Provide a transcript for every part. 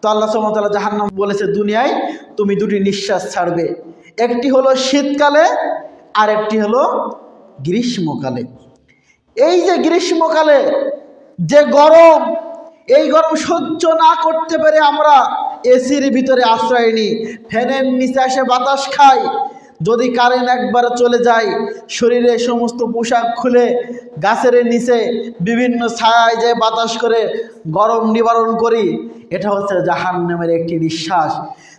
তো আল্লাহ সুমতাল্লাহ জাহান্নাম বলেছে, দুনিয়ায় তুমি দুটি নিঃশ্বাস ছাড়বে। একটি হলো শীতকালে আর একটি হলো গ্রীষ্মকালে। এই যে গ্রীষ্মকালে যে গরম, এই গরম সহ্য না করতে পেরে আমরা এসির ভিতরে আশ্রয় নিই। ফ্যানের নিচে এসে বাতাস খাই। যদি কারেন্ট একবার চলে যায়, শরীরে সমস্ত পোশাক খুলে গাছের নিচে বিভিন্ন ছায়ায় যে বাতাস করে গরম নিবারণ করি, এটা হচ্ছে জাহান্নামের একটি নিঃশ্বাস।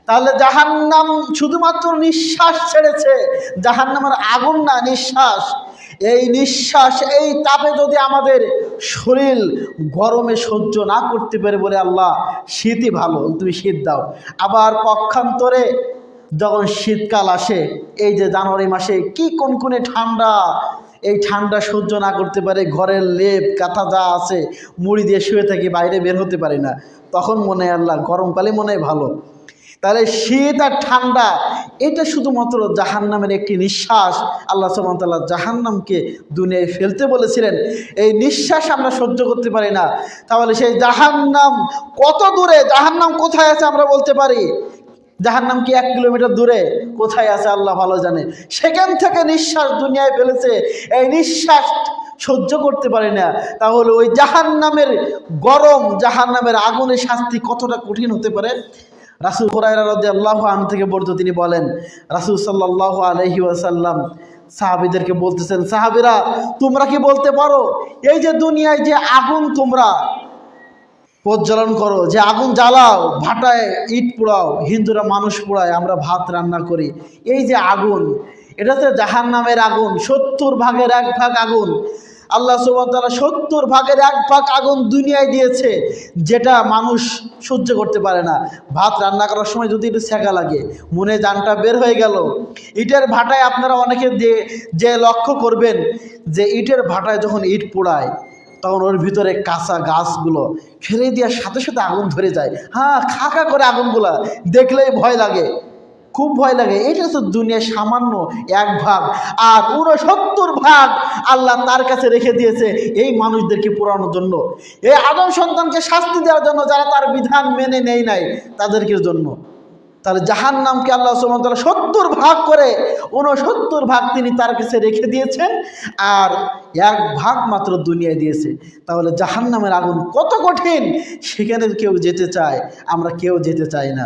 তাহলে জাহান্নাম শুধুমাত্র নিঃশ্বাস ছেড়েছে, জাহান্নামের আগুন না, নিঃশ্বাস। এই নিঃশ্বাস, এই তাপে যদি আমাদের শরীর গরমে সহ্য না করতে পারে বলে আল্লাহ শীতই ভালো, তুমি শীত দাও। আবার পক্ষান্তরে যখন শীতকাল আসে, এই যে জানুয়ারি মাসে কি কোন কোনে ঠান্ডা, এই ঠান্ডা সহ্য না করতে পারে, ঘরের লেপ, কাঁথা যা আছে, মুড়ি দিয়ে শুয়ে থাকি, বাইরে বের হতে পারি না। তখন মনে হয় আল্লাহ গরমকালে মনে হয় ভালো। তাহলে শীত আর ঠান্ডা, এটা শুধুমাত্র জাহান্নামের একটি নিঃশ্বাস। আল্লাহ সুমতাল্লাহ জাহান্নামকে দুনিয়ায় ফেলতে বলেছিলেন। এই নিঃশ্বাস আমরা সহ্য করতে পারি না। তাহলে সেই জাহান্নাম কত দূরে, জাহান্নাম কোথায় আছে আমরা বলতে পারি? জাহান্নাম কি এক কিলোমিটার দূরে? কোথায় আছে? আল্লাহ ভালো জানে। সেখান থেকে নিঃশ্বাস দুনিয়ায় ফেলেছে। এই নিঃশ্বাস সহ্য করতে পারে না। তাহলে ওই জাহান্নামের গরম, জাহান্নামের আগুনের শাস্তি কতটা কঠিন হতে পারে? রাসুল হরাইরা রদি আল্লাহ আন থেকে বলতো তিনি বলেন, রাসুল সাল্লাহ আলহি ওয়াসাল্লাম সাহাবিদেরকে বলতেছেন, সাহাবিরা, তোমরা কি বলতে পারো? এই যে দুনিয়ায় যে আগুন তোমরা প্রজ্বলন করো, যে আগুন জ্বালাও, ভাটায় ইট পোড়াও, হিন্দুরা মানুষ পোড়ায়, আমরা ভাত রান্না করি। এই যে আগুন, এটা তো জাহান নামের আগুন, সত্তর ভাগের এক ভাগ আগুন। আল্লাহ সুবাহতালা সত্তর ভাগের এক ভাগ আগুন দুনিয়ায় দিয়েছে, যেটা মানুষ সহ্য করতে পারে না। ভাত রান্না করার সময় যদি একটু সেকা লাগে, মনে জানটা বের হয়ে গেল। ইটের ভাটায় আপনারা অনেকে যে লক্ষ্য করবেন, যে ইটের ভাটায় যখন ইট পোড়ায় তখন ওর ভিতরে কাঁচা গাছগুলো ফেলে দেওয়ার সাথে সাথে আগুন ধরে যায়। হ্যাঁ খাকা করে আগুনগুলা। দেখলেই ভয় লাগে। খুব ভয় লাগে। এটা তো দুনিয়া সামান্য এক ভাগ। আর উনসত্তর ভাগ আল্লাহ তার কাছে রেখে দিয়েছে এই মানুষদেরকে পোড়ানোর জন্য। এই আদম সন্তানকে শাস্তি দেওয়ার জন্য যারা তার বিধান মেনে নেই নাই, তাদেরকে জন্য। তাহলে জাহান নামকে আল্লাহ সুমতলা সত্তর ভাগ করে উনসত্তর ভাগ তিনি তার কাছে রেখে দিয়েছেন আর এক ভাগ মাত্র দুনিয়ায় দিয়েছে। তাহলে জাহান নামের আগুন কত কঠিন? সেখানে কেউ যেতে চায়, আমরা কেউ যেতে চাই না।